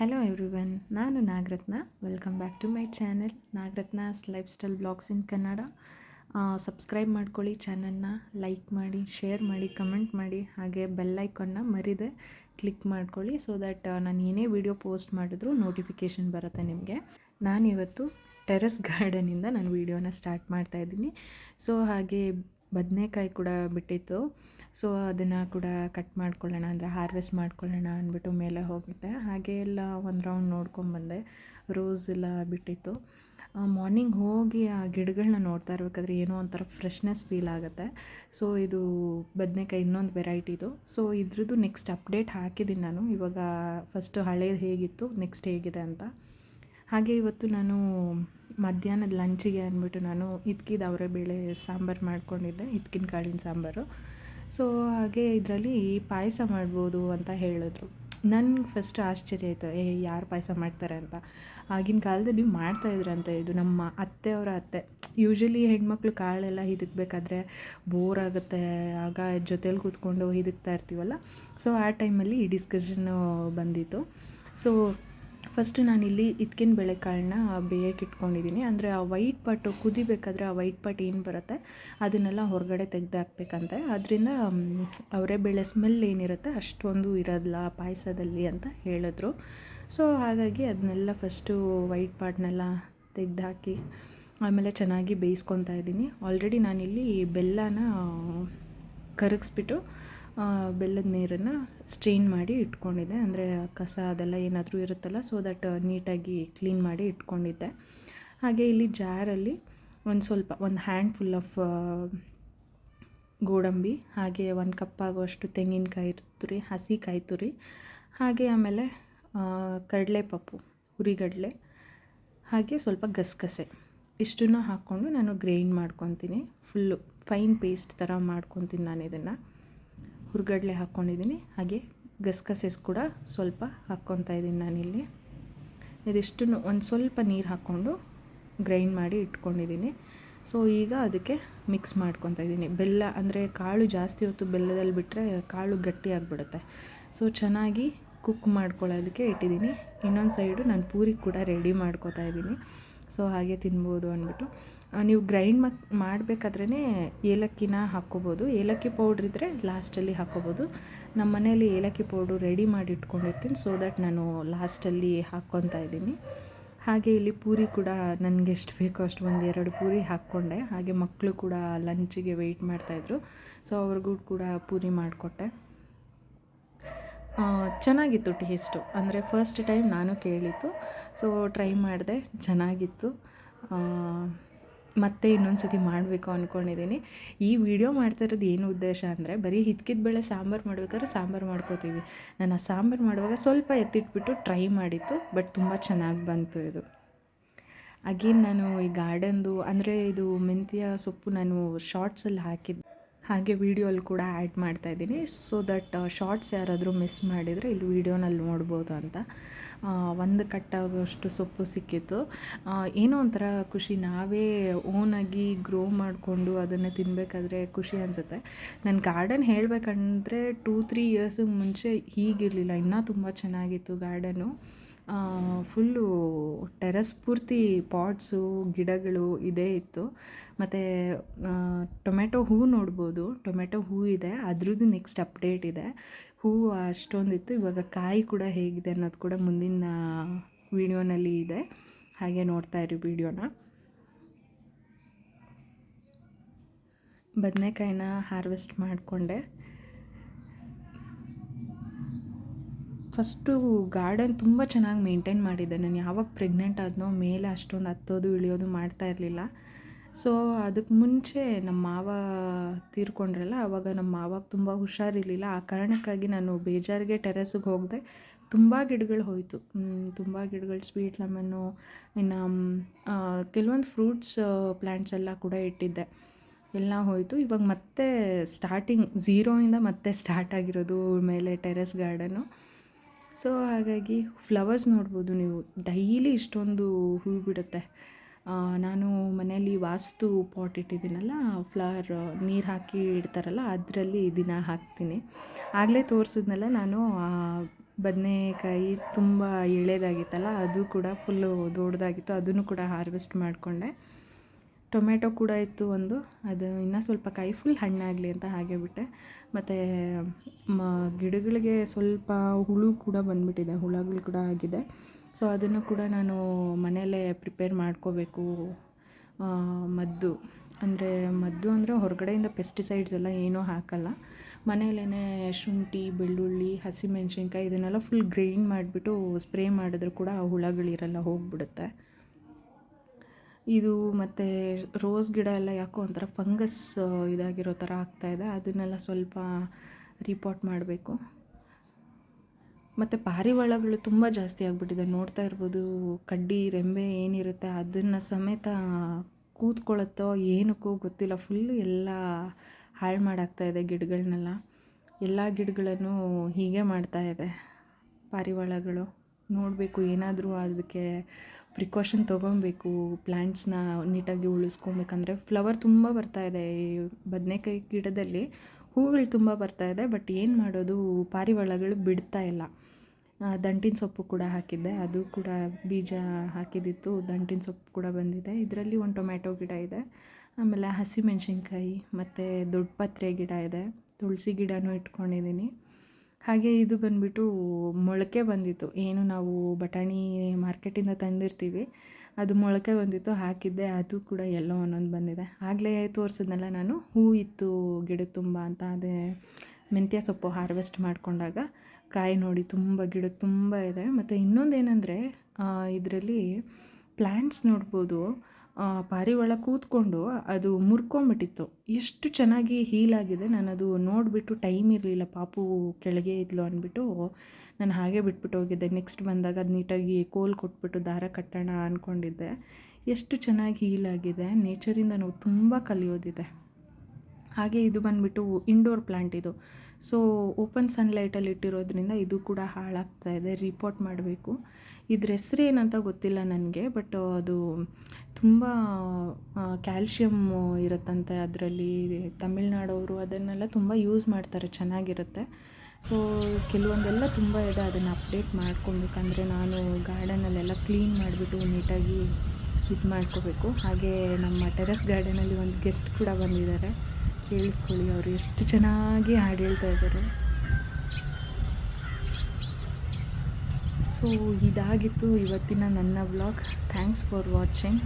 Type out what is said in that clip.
Hello everyone ನಾನು Nagaratna. Welcome back to my channel Nagaratna's life style blogs in Kannada subscribe ಮಾಡ್ಕೊಳ್ಳಿ ಚಾನಲ್ನ like ಮಾಡಿ share ಮಾಡಿ comment ಮಾಡಿ, ಹಾಗೆ ಬೆಲ್ ಐಕಾನ್ನ ಮರಿದೆ ಕ್ಲಿಕ್ ಮಾಡ್ಕೊಳ್ಳಿ ಸೊ ದ್ಯಾಟ್ ನಾನು ಏನೇ ವಿಡಿಯೋ ಪೋಸ್ಟ್ ಮಾಡಿದ್ರು ನೋಟಿಫಿಕೇಷನ್ ಬರುತ್ತೆ ನಿಮಗೆ. ನಾನಿವತ್ತು ಟೆರೆಸ್ ಗಾರ್ಡನಿಂದ ನಾನು ವೀಡಿಯೋನ ಸ್ಟಾರ್ಟ್ ಮಾಡ್ತಾ ಇದ್ದೀನಿ. ಸೊ ಹಾಗೆ ಬದನೆಕಾಯಿ ಕೂಡ ಬಿಟ್ಟಿತ್ತು. ಸೊ ಅದನ್ನು ಕೂಡ ಕಟ್ ಮಾಡ್ಕೊಳ್ಳೋಣ, ಅಂದರೆ ಹಾರ್ವೆಸ್ಟ್ ಮಾಡ್ಕೊಳ್ಳೋಣ ಅಂದ್ಬಿಟ್ಟು ಮೇಲೆ ಹೋಗುತ್ತೆ. ಹಾಗೆ ಎಲ್ಲ ಒಂದು ರೌಂಡ್ ನೋಡ್ಕೊಂಬಂದೆ ರೋಸ್ ಎಲ್ಲ ಬಿಟ್ಟಿತ್ತು. ಮಾರ್ನಿಂಗ್ ಹೋಗಿ ಆ ಗಿಡಗಳನ್ನ ನೋಡ್ತಾ ಇರ್ಬೇಕಾದ್ರೆ ಏನೋ ಒಂಥರ ಫ್ರೆಶ್ನೆಸ್ ಫೀಲ್ ಆಗುತ್ತೆ. ಸೊ ಇದು ಬದನೆಕಾಯಿ ಇನ್ನೊಂದು ವೆರೈಟಿದು ಸೊ ಇದ್ರದ್ದು ನೆಕ್ಸ್ಟ್ ಅಪ್ಡೇಟ್ ಹಾಕಿದ್ದೀನಿ ನಾನು. ಇವಾಗ ಫಸ್ಟು ಹಳೇದು ಹೇಗಿತ್ತು ನೆಕ್ಸ್ಟ್ ಹೇಗಿದೆ ಅಂತ. ಹಾಗೆ ಇವತ್ತು ನಾನು ಮಧ್ಯಾಹ್ನದ ಲಂಚಿಗೆ ಅಂದ್ಬಿಟ್ಟು ನಾನು ಇದ್ಕಿದ ಬೇಳೆ ಸಾಂಬಾರು ಮಾಡ್ಕೊಂಡಿದ್ದೆ. ಇದ್ಕಿನ ಕಾಳಿನ ಸಾಂಬಾರು. ಸೊ ಹಾಗೆ ಇದರಲ್ಲಿ ಪಾಯಸ ಮಾಡ್ಬೋದು ಅಂತ ಹೇಳಿದ್ರು. ನನಗೆ ಫಸ್ಟ್ ಆಶ್ಚರ್ಯ ಆಯಿತು, ಏ, ಯಾರು ಪಾಯಸ ಮಾಡ್ತಾರೆ ಅಂತ? ಆಗಿನ ಕಾಲದಲ್ಲಿ ಮಾಡ್ತಾಯಿದ್ರಂತೆ ಇದು ನಮ್ಮ ಅತ್ತೆ ಅವರ ಅತ್ತೆ. ಯೂಶ್ವಲಿ ಹೆಣ್ಮಕ್ಳು ಕಾಳೆಲ್ಲ ಹಿದಕ್ಬೇಕಾದ್ರೆ ಬೋರ್ ಆಗುತ್ತೆ, ಆಗ ಜೊತೇಲಿ ಕೂತ್ಕೊಂಡು ಹಿದಕ್ತಾ ಇರ್ತೀವಲ್ಲ? ಸೊ ಆ ಟೈಮಲ್ಲಿ ಈ ಡಿಸ್ಕಷನ್ನು ಬಂದಿತ್ತು. ಸೊ ಫಸ್ಟು ನಾನಿಲ್ಲಿ ಇದ್ಕಿನ ಬೇಳೆಕಾಳನ್ನ ಬೇಯಕ್ಕೆ ಇಟ್ಕೊಂಡಿದ್ದೀನಿ ಅಂದರೆ ಆ ವೈಟ್ ಪಾಟು ಕುದಿಬೇಕಾದ್ರೆ ಆ ವೈಟ್ ಪಾಟ್ ಏನು ಬರುತ್ತೆ, ಅದನ್ನೆಲ್ಲ ಹೊರಗಡೆ ತೆಗೆದು ಹಾಕ್ಬೇಕಂತೆ ಅದರಿಂದ ಅವರೇ ಬೇಳೆ ಸ್ಮೆಲ್ ಏನಿರುತ್ತೆ ಅಷ್ಟೊಂದು ಇರೋದಿಲ್ಲ ಪಾಯಸದಲ್ಲಿ ಅಂತ ಹೇಳಿದ್ರು. ಸೊ ಹಾಗಾಗಿ ಅದನ್ನೆಲ್ಲ ಫಸ್ಟು ವೈಟ್ ಪಾಟ್ನೆಲ್ಲ ತೆಗೆದಾಕಿ, ಆಮೇಲೆ ಚೆನ್ನಾಗಿ ಬೇಯಿಸ್ಕೊತಾ ಇದ್ದೀನಿ ಆಲ್ರೆಡಿ ನಾನಿಲ್ಲಿ ಬೆಲ್ಲನ ಕರಗಿಸ್ಬಿಟ್ಟು ಬೆಲ್ಲದ ನೀರನ್ನು ಸ್ಟ್ರೈನ್ ಮಾಡಿ ಇಟ್ಕೊಂಡಿದ್ದೆ. ಅಂದರೆ ಕಸ ಅದೆಲ್ಲ ಏನಾದರೂ ಇರುತ್ತಲ್ಲ ಸೊ ದಟ್ ನೀಟಾಗಿ ಕ್ಲೀನ್ ಮಾಡಿ ಇಟ್ಕೊಂಡಿದ್ದೆ. ಹಾಗೆ ಇಲ್ಲಿ ಜಾರಲ್ಲಿ ಒಂದು ಸ್ವಲ್ಪ, ಒಂದು ಹ್ಯಾಂಡ್ ಫುಲ್ ಆಫ್ ಗೋಡಂಬಿ, ಹಾಗೆ ಒಂದು ಕಪ್ ಆಗುವಷ್ಟು ತೆಂಗಿನಕಾಯಿ ತುರಿ ಹಸಿ ಕಾಯಿ ತುರಿ, ಹಾಗೆ ಆಮೇಲೆ ಕಡಲೆ ಪಪ್ಪು ಹುರಿಗಡಲೆ ಹಾಗೆ ಸ್ವಲ್ಪ ಗಸಗಸೆ. ಇಷ್ಟನ್ನು ಹಾಕ್ಕೊಂಡು ನಾನು ಗ್ರೈಂಡ್ ಮಾಡ್ಕೊತೀನಿ. ಫುಲ್ಲು ಫೈನ್ ಪೇಸ್ಟ್ ಥರ ಮಾಡ್ಕೊತೀನಿ ನಾನು ಇದನ್ನು ಹುರ್ಗಡ್ಲೆ ಹಾಕ್ಕೊಂಡಿದ್ದೀನಿ. ಹಾಗೆ ಗಸಗಸೆಸ್ ಕೂಡ ಸ್ವಲ್ಪ ಹಾಕ್ಕೊತಾ ಇದ್ದೀನಿ ನಾನಿಲ್ಲಿ. ಇದಿಷ್ಟನ್ನು ಒಂದು ಸ್ವಲ್ಪ ನೀರು ಹಾಕ್ಕೊಂಡು ಗ್ರೈಂಡ್ ಮಾಡಿ ಇಟ್ಕೊಂಡಿದ್ದೀನಿ. ಸೊ ಈಗ ಅದಕ್ಕೆ ಮಿಕ್ಸ್ ಮಾಡ್ಕೊತಾ ಇದ್ದೀನಿ. ಬೆಲ್ಲ ಅಂದರೆ ಕಾಳು ಜಾಸ್ತಿ ಹೊತ್ತು ಬೆಲ್ಲದಲ್ಲಿ ಬಿಟ್ಟರೆ ಕಾಳು ಗಟ್ಟಿ ಆಗಿಬಿಡುತ್ತೆ. ಸೊ ಚೆನ್ನಾಗಿ ಕುಕ್ ಮಾಡ್ಕೊಳ್ಳೋದಕ್ಕೆ ಇಟ್ಟಿದ್ದೀನಿ. ಇನ್ನೊಂದು ಸೈಡು ನಾನು ಪೂರಿ ಕೂಡ ರೆಡಿ ಮಾಡ್ಕೋತಾ ಇದ್ದೀನಿ. ಸೊ ಹಾಗೆ ತಿನ್ಬೋದು ಅಂದ್ಬಿಟ್ಟು. ನೀವು ಗ್ರೈಂಡ್ ಮಕ್ ಮಾಡಬೇಕಾದ್ರೇ ಏಲಕ್ಕಿನ ಹಾಕ್ಕೋಬೋದು. ಏಲಕ್ಕಿ ಪೌಡ್ರ್ ಇದ್ದರೆ ಲಾಸ್ಟಲ್ಲಿ ಹಾಕ್ಕೋಬೋದು. ನಮ್ಮ ಮನೆಯಲ್ಲಿ ಏಲಕ್ಕಿ ಪೌಡ್ರು ರೆಡಿ ಮಾಡಿ ಇಟ್ಕೊಂಡಿರ್ತೀನಿ ಸೊ ದಟ್ ನಾನು ಲಾಸ್ಟಲ್ಲಿ ಹಾಕ್ಕೊತಾ ಇದ್ದೀನಿ. ಹಾಗೆ ಇಲ್ಲಿ ಪೂರಿ ಕೂಡ ನನಗೆ ಎಷ್ಟು ಬೇಕೋ ಅಷ್ಟು ಒಂದು ಎರಡು ಪೂರಿ ಹಾಕ್ಕೊಂಡೆ. ಹಾಗೆ ಮಕ್ಕಳು ಕೂಡ ಲಂಚಿಗೆ ವೆಯ್ಟ್ ಮಾಡ್ತಾಯಿದ್ರು ಸೊ ಅವ್ರಿಗೂ ಕೂಡ ಪೂರಿ ಮಾಡಿಕೊಟ್ಟೆ. ಚೆನ್ನಾಗಿತ್ತು ಟೇಸ್ಟು. ಅಂದರೆ ಫಸ್ಟ್ ಟೈಮ್ ನಾನು ಕೇಳಿತ್ತು ಸೊ ಟ್ರೈ ಮಾಡಿದೆ, ಚೆನ್ನಾಗಿತ್ತು. ಮತ್ತೆ ಇನ್ನೊಂದು ಸತಿ ಮಾಡಬೇಕು ಅಂದ್ಕೊಂಡಿದ್ದೀನಿ ಈ ವಿಡಿಯೋ ಮಾಡ್ತಾ ಇರೋದು ಏನು ಉದ್ದೇಶ ಅಂದರೆ, ಬರೀ ಹಿತ್ಕಿದ ಬೇಳೆ ಸಾಂಬಾರು ಮಾಡ್ಬೇಕಾದ್ರೆ ಸಾಂಬಾರು ಮಾಡ್ಕೋತೀವಿ. ನಾನು ಆ ಸಾಂಬಾರು ಮಾಡುವಾಗ ಸ್ವಲ್ಪ ಎತ್ತಿಟ್ಬಿಟ್ಟು ಟ್ರೈ ಮಾಡಿತ್ತು ಬಟ್ ತುಂಬ ಚೆನ್ನಾಗಿ ಬಂತು ಇದು. ಅಗೇನ್ ನಾನು ಈ ಗಾರ್ಡನ್ದು ಅಂದರೆ ಇದು ಮೆಂತ್ಯ ಸೊಪ್ಪು ನಾನು ಶಾರ್ಟ್ಸಲ್ಲಿ ಹಾಕಿದ್ದೆ ಹಾಗೆ ವೀಡಿಯೋಲ್ಲಿ ಕೂಡ ಆ್ಯಡ್ ಮಾಡ್ತಾಯಿದ್ದೀನಿ ಸೊ ದಟ್ ಶಾರ್ಟ್ಸ್ ಯಾರಾದರೂ ಮಿಸ್ ಮಾಡಿದರೆ ಇಲ್ಲಿ ವೀಡಿಯೋನಲ್ಲಿ ನೋಡ್ಬೋದು ಅಂತ. ಒಂದು ಕಟ್ಟಾಗೋಷ್ಟು ಸೊಪ್ಪು ಸಿಕ್ಕಿತ್ತು. ಏನೋ ಒಂಥರ ಖುಷಿ. ನಾವೇ ಓನಾಗಿ ಗ್ರೋ ಮಾಡಿಕೊಂಡು ಅದನ್ನು ತಿನ್ನಬೇಕಾದ್ರೆ ಖುಷಿ ಅನಿಸುತ್ತೆ. ನನ್ನ ಗಾರ್ಡನ್ ಹೇಳಬೇಕಂದ್ರೆ ಟೂ ತ್ರೀ ಇಯರ್ಸಿಗೆ ಮುಂಚೆ ಹೀಗಿರಲಿಲ್ಲ. ಇನ್ನೂ ತುಂಬ ಚೆನ್ನಾಗಿತ್ತು ಗಾರ್ಡನು ಫುಲ್ಲು ಟೆರಸ್ ಪೂರ್ತಿ ಪಾಟ್ಸು, ಗಿಡಗಳು ಇದೇ ಇತ್ತು. ಮತ್ತು ಟೊಮೆಟೊ ಹೂವು ನೋಡ್ಬೋದು. ಟೊಮೆಟೊ ಹೂ ಇದೆ. ಅದ್ರದ್ದು ನೆಕ್ಸ್ಟ್ ಅಪ್ಡೇಟ್ ಇದೆ. ಹೂವು ಅಷ್ಟೊಂದಿತ್ತು. ಇವಾಗ ಕಾಯಿ ಕೂಡ ಹೇಗಿದೆ ಅನ್ನೋದು ಕೂಡ ಮುಂದಿನ ವಿಡಿಯೋನಲ್ಲಿ ಇದೆ. ಹಾಗೆ ನೋಡ್ತಾ ಇರಿ ವಿಡಿಯೋನ. ಬದನೆಕಾಯಿನ ಹಾರ್ವೆಸ್ಟ್ ಮಾಡಿಕೊಂಡೆ. ಫಸ್ಟು ಗಾರ್ಡನ್ ತುಂಬ ಚೆನ್ನಾಗಿ ಮೇಂಟೈನ್ ಮಾಡಿದ್ದೆ. ನಾನು ಯಾವಾಗ ಪ್ರೆಗ್ನೆಂಟ್ ಆದನೋ ಮೇಲೆ ಅಷ್ಟೊಂದು ಹತ್ತೋದು, ಇಳಿಯೋದು ಮಾಡ್ತಾ ಇರಲಿಲ್ಲ. ಸೊ ಅದಕ್ಕೆ ಮುಂಚೆ ನಮ್ಮ ಮಾವ ತೀರ್ಕೊಂಡ್ರಲ್ಲ ಆವಾಗ ನಮ್ಮ ಮಾವಾಗ ತುಂಬ ಹುಷಾರಿರಲಿಲ್ಲ. ಆ ಕಾರಣಕ್ಕಾಗಿ ನಾನು ಬೇಜಾರಿಗೆ ಟೆರೆಸ್ಗೆ ಹೋಗದೆ. ತುಂಬ ಗಿಡಗಳು ಹೋಯಿತು. ತುಂಬ ಗಿಡಗಳು, ಸ್ವೀಟ್ ಲೆಮನ್ನು ಇನ್ನು ಕೆಲವೊಂದು ಫ್ರೂಟ್ಸ್ ಪ್ಲ್ಯಾಂಟ್ಸ್ ಎಲ್ಲ ಕೂಡ ಇಟ್ಟಿದ್ದೆ. ಎಲ್ಲ ಹೋಯಿತು. ಇವಾಗ ಮತ್ತೆ ಸ್ಟಾರ್ಟಿಂಗ್ ಝೀರೋಯಿಂದ ಮತ್ತೆ ಸ್ಟಾರ್ಟ್ ಆಗಿರೋದು, ಮೇಲೆ ಟೆರೆಸ್ ಗಾರ್ಡನು. ಸೊ ಹಾಗಾಗಿ ಫ್ಲವರ್ಸ್ ನೋಡ್ಬೋದು ನೀವು. ಡೈಲಿ ಇಷ್ಟೊಂದು ಹೂ ಬಿಡುತ್ತೆ. ನಾನು ಮನೆಯಲ್ಲಿ ವಾಸ್ತು ಪಾಟ್ ಇಟ್ಟಿದ್ದೀನಲ್ಲ, ಫ್ಲವರ್, ನೀರು ಹಾಕಿ ಇಡ್ತಾರಲ್ಲ, ಅದರಲ್ಲಿ ದಿನ ಹಾಕ್ತೀನಿ. ಆಗಲೇ ತೋರಿಸಿದ್ನಲ್ಲ ನಾನು ಬದನೆಕಾಯಿ ತುಂಬ ಎಳೆದಾಗಿತ್ತಲ್ಲ, ಅದು ಕೂಡ ಫುಲ್ಲು ದೊಡ್ಡದಾಗಿತ್ತು ಅದನ್ನು ಕೂಡ ಹಾರ್ವೆಸ್ಟ್ ಮಾಡಿಕೊಂಡೆ. ಟೊಮೆಟೊ ಕೂಡ ಇತ್ತು ಒಂದು. ಅದು ಇನ್ನೂ ಸ್ವಲ್ಪ ಕಾಯಿ ಫುಲ್ ಹಣ್ಣಾಗಲಿ ಅಂತ ಹಾಗೆ ಬಿಟ್ಟೆ. ಮತ್ತು, ಮ, ಗಿಡಗಳಿಗೆ ಸ್ವಲ್ಪ ಹುಳು ಕೂಡ ಬಂದುಬಿಟ್ಟಿದೆ. ಹುಳಗಳು ಕೂಡ ಆಗಿದೆ. ಸೊ ಅದನ್ನು ಕೂಡ ನಾನು ಮನೆಯಲ್ಲೇ ಪ್ರಿಪೇರ್ ಮಾಡ್ಕೋಬೇಕು. ಮದ್ದು. ಅಂದರೆ ಮದ್ದು ಅಂದರೆ ಹೊರಗಡೆಯಿಂದ ಪೆಸ್ಟಿಸೈಡ್ಸ್ ಎಲ್ಲ ಏನೂ ಹಾಕಲ್ಲ. ಮನೆಯಲ್ಲೇ ಶುಂಠಿ, ಬೆಳ್ಳುಳ್ಳಿ, ಹಸಿಮೆಣ್ಸಿನ್ಕಾಯಿ ಇದನ್ನೆಲ್ಲ ಫುಲ್ ಗ್ರೈಂಡ್ ಮಾಡಿಬಿಟ್ಟು ಸ್ಪ್ರೇ ಮಾಡಿದ್ರು ಕೂಡ ಆ ಹುಳಗಳಿರಲ್ಲ, ಹೋಗಿಬಿಡುತ್ತೆ. ಇದು ಮತ್ತು ರೋಸ್ ಗಿಡ ಎಲ್ಲ ಯಾಕೋ ಒಂಥರ ಫಂಗಸ್ ಇದಾಗಿರೋ ಥರ ಆಗ್ತಾಯಿದೆ ಅದನ್ನೆಲ್ಲ ಸ್ವಲ್ಪ ರಿಪೋರ್ಟ್ ಮಾಡಬೇಕು. ಮತ್ತು ಪಾರಿವಾಳಗಳು ತುಂಬ ಜಾಸ್ತಿ ಆಗಿಬಿಟ್ಟಿದೆ. ನೋಡ್ತಾ ಇರ್ಬೋದು, ಕಡ್ಡಿ, ರೆಂಬೆ ಏನಿರುತ್ತೆ, ಅದನ್ನು ಸಮೇತ ಕೂತ್ಕೊಳ್ಳುತ್ತೋ ಏನಕ್ಕೂ ಗೊತ್ತಿಲ್ಲ. ಫುಲ್ಲು ಎಲ್ಲ ಹಾಳು ಮಾಡಾಗ್ತಾಯಿದೆ ಗಿಡಗಳನ್ನೆಲ್ಲ ಎಲ್ಲ ಗಿಡಗಳನ್ನು ಹೀಗೆ ಮಾಡ್ತಾ ಇದೆ ಪಾರಿವಾಳಗಳು. ನೋಡಬೇಕು ಏನಾದರೂ ಅದಕ್ಕೆ ಪ್ರಿಕಾಷನ್ ತೊಗೊಬೇಕು ಪ್ಲ್ಯಾಂಟ್ಸ್ನ ನೀಟಾಗಿ ಉಳಿಸ್ಕೊಬೇಕಂದ್ರೆ ಫ್ಲವರ್ ತುಂಬ ಬರ್ತಾ ಇದೆ. ಈ ಬದನೆಕಾಯಿ ಗಿಡದಲ್ಲಿ ಹೂಗಳು ತುಂಬ ಬರ್ತಾ ಇದೆ ಬಟ್ ಏನು ಮಾಡೋದು? ಪಾರಿವಾಳಗಳು ಬಿಡ್ತಾ ಇಲ್ಲ. ದಂಟಿನ ಸೊಪ್ಪು ಕೂಡ ಹಾಕಿದ್ದೆ. ಅದು ಕೂಡ ಬೀಜ ಹಾಕಿದ್ದಿತ್ತು ದಂಟಿನ ಸೊಪ್ಪು ಕೂಡ ಬಂದಿದೆ. ಇದರಲ್ಲಿ ಒಂದು ಟೊಮ್ಯಾಟೊ ಗಿಡ ಇದೆ. ಆಮೇಲೆ ಹಸಿಮೆಣ್ಸಿನ್ಕಾಯಿ, ಮತ್ತು ದೊಡ್ಡ ಪತ್ರೆ ಗಿಡ ಇದೆ. ತುಳಸಿ ಗಿಡನೂ ಇಟ್ಕೊಂಡಿದ್ದೀನಿ ಹಾಗೆ ಇದು ಬಂದುಬಿಟ್ಟು ಮೊಳಕೆ ಬಂದಿತ್ತು. ಏನು ನಾವು ಬಟಾಣಿ ಮಾರ್ಕೆಟಿಂದ ತಂದಿರ್ತೀವಿ. ಅದು ಮೊಳಕೆ ಬಂದಿತ್ತು. ಹಾಕಿದ್ದೆ. ಅದು ಕೂಡ ಎಲ್ಲೋ ಒಂದೊಂದು ಬಂದಿದೆ. ಆಗಲೇ ತೋರಿಸಿದ್ನಲ್ಲ ನಾನು. ಹೂ ಇತ್ತು ಗಿಡ ತುಂಬ ಅಂತ. ಅದೇ ಮೆಂತ್ಯ ಸೊಪ್ಪು ಹಾರ್ವೆಸ್ಟ್ ಮಾಡಿಕೊಂಡಾಗ ಕಾಯಿ ನೋಡಿ ತುಂಬ ಗಿಡ ತುಂಬ ಇದೆ. ಮತ್ತು ಇನ್ನೊಂದು ಏನಂದರೆ ಇದರಲ್ಲಿ ಪ್ಲ್ಯಾಂಟ್ಸ್ ನೋಡ್ಬೋದು. ಪಾರಿವಾಳ ಕೂತ್ಕೊಂಡು ಅದು ಮುರ್ಕೊಂಬಿಟ್ಟಿತ್ತು. ಎಷ್ಟು ಚೆನ್ನಾಗಿ ಹೀಲ್ ಆಗಿದೆ. ನಾನು ಅದು ನೋಡಿಬಿಟ್ಟು ಟೈಮ್ ಇರಲಿಲ್ಲ. ಪಾಪು ಕೆಳಗೆ ಇದ್ಲು ಅಂದ್ಬಿಟ್ಟು ನಾನು ಹಾಗೆ ಬಿಟ್ಬಿಟ್ಟು ಹೋಗಿದ್ದೆ. ನೆಕ್ಸ್ಟ್ ಬಂದಾಗ ಅದು ನೀಟಾಗಿ ಕೋಲ್ ಕೊಟ್ಬಿಟ್ಟು ದಾರ ಕಟ್ಟೋಣ ಅಂದ್ಕೊಂಡಿದ್ದೆ ಎಷ್ಟು ಚೆನ್ನಾಗಿ ಹೀಲ್ ಆಗಿದೆ. ನೇಚರಿಂದ ನಾವು ತುಂಬ ಕಲಿಯೋದಿದೆ. ಹಾಗೆ ಇದು ಬಂದುಬಿಟ್ಟು ಇಂಡೋರ್ ಪ್ಲ್ಯಾಂಟ್ ಇದು. ಸೊ ಓಪನ್ ಸನ್ಲೈಟಲ್ಲಿ ಇಟ್ಟಿರೋದ್ರಿಂದ ಇದು ಕೂಡ ಹಾಳಾಗ್ತಾ ಇದೆ. ರಿಪೋರ್ಟ್ ಮಾಡಬೇಕು. ಇದ್ರ ಹೆಸ್ರು ಏನಂತ ಗೊತ್ತಿಲ್ಲ ನನಗೆ ಬಟ್ ಅದು ತುಂಬ ಕ್ಯಾಲ್ಶಿಯಮ್ ಇರುತ್ತಂತೆ ಅದರಲ್ಲಿ. ತಮಿಳ್ನಾಡವರು ಅದನ್ನೆಲ್ಲ ತುಂಬ ಯೂಸ್ ಮಾಡ್ತಾರೆ, ಚೆನ್ನಾಗಿರುತ್ತೆ. ಸೊ ಕೆಲವೊಂದೆಲ್ಲ ತುಂಬ ಇದೆ ಅದನ್ನು ಅಪ್ಡೇಟ್ ಮಾಡ್ಕೊಬೇಕಂದ್ರೆ ನಾನು ಗಾರ್ಡನಲ್ಲೆಲ್ಲ ಕ್ಲೀನ್ ಮಾಡಿಬಿಟ್ಟು ನೀಟಾಗಿ ಇದು ಮಾಡ್ಕೋಬೇಕು. ಹಾಗೆ ನಮ್ಮ ಟೆರೆಸ್ ಗಾರ್ಡನಲ್ಲಿ ಒಂದು ಗೆಸ್ಟ್ ಕೂಡ ಬಂದಿದ್ದಾರೆ. ಕೇಳಿಸ್ಕೊಳ್ಳಿ ಅವರು ಎಷ್ಟು ಚೆನ್ನಾಗಿ ಹಾಡು ಹೇಳ್ತಾ ಇದ್ದಾರೆ. ಸೊ ಇದಾಗಿತ್ತು ಇವತ್ತಿನ ನನ್ನ ವ್ಲಾಗ್ ಥ್ಯಾಂಕ್ಸ್ ಫಾರ್ ವಾಚಿಂಗ್